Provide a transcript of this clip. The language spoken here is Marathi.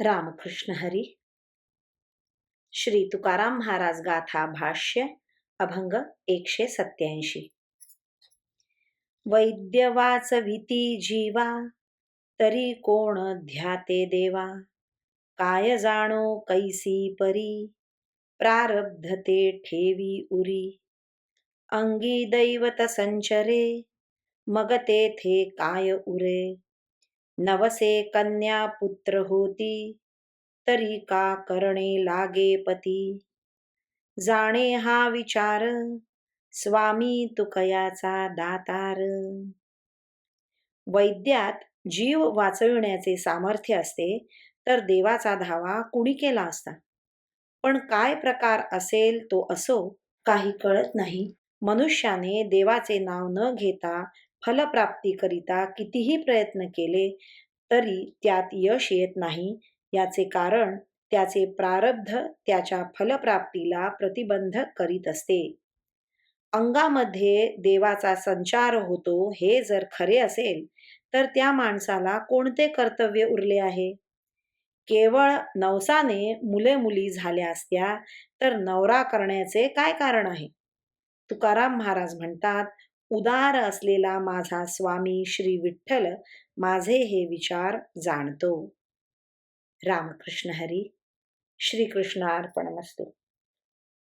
रामकृष्ण हरी। श्री तुकाराम महाराज गाथा भाष्य अभंग एकशे सत्याऐंशी वैद्य वाचविती जीवा तरी कोण ध्याते देवा? काय जाणो कैसी परी? प्रारब्धते ठेवी उरी। अंगी दैवत संचरे मग तेथे काय उरे? नवसे कन्या पुत्र होती तरी का करणे लागे पती? जाणे हा विचार स्वामी तुकयाचा दातार. वैद्यात जीव वाचविण्याचे सामर्थ्य असते तर देवाचा धावा कुणी केला असता? पण काय प्रकार असेल तो असो काही कळत नाही. मनुष्याने देवाचे नाव न घेता फलप्राप्तीकरिता कितीही प्रयत्न केले तरी त्यात यश येत नाही. याचे कारण त्याचे प्रारब्ध त्याच्या फलप्राप्तीला प्रतिबंध करीत असते. अंगामध्ये देवाचा संचार होतो हे जर खरे असेल तर त्या माणसाला कोणते कर्तव्य उरले आहे? केवळ नवसाने मुले मुली झाल्या असत्या तर नवरा करण्याचे काय कारण आहे? तुकाराम महाराज म्हणतात उदार असलेला माझा स्वामी श्री विठ्ठल माझे हे विचार जाणतो. रामकृष्ण हरी. श्रीकृष्णार्पणमस्तू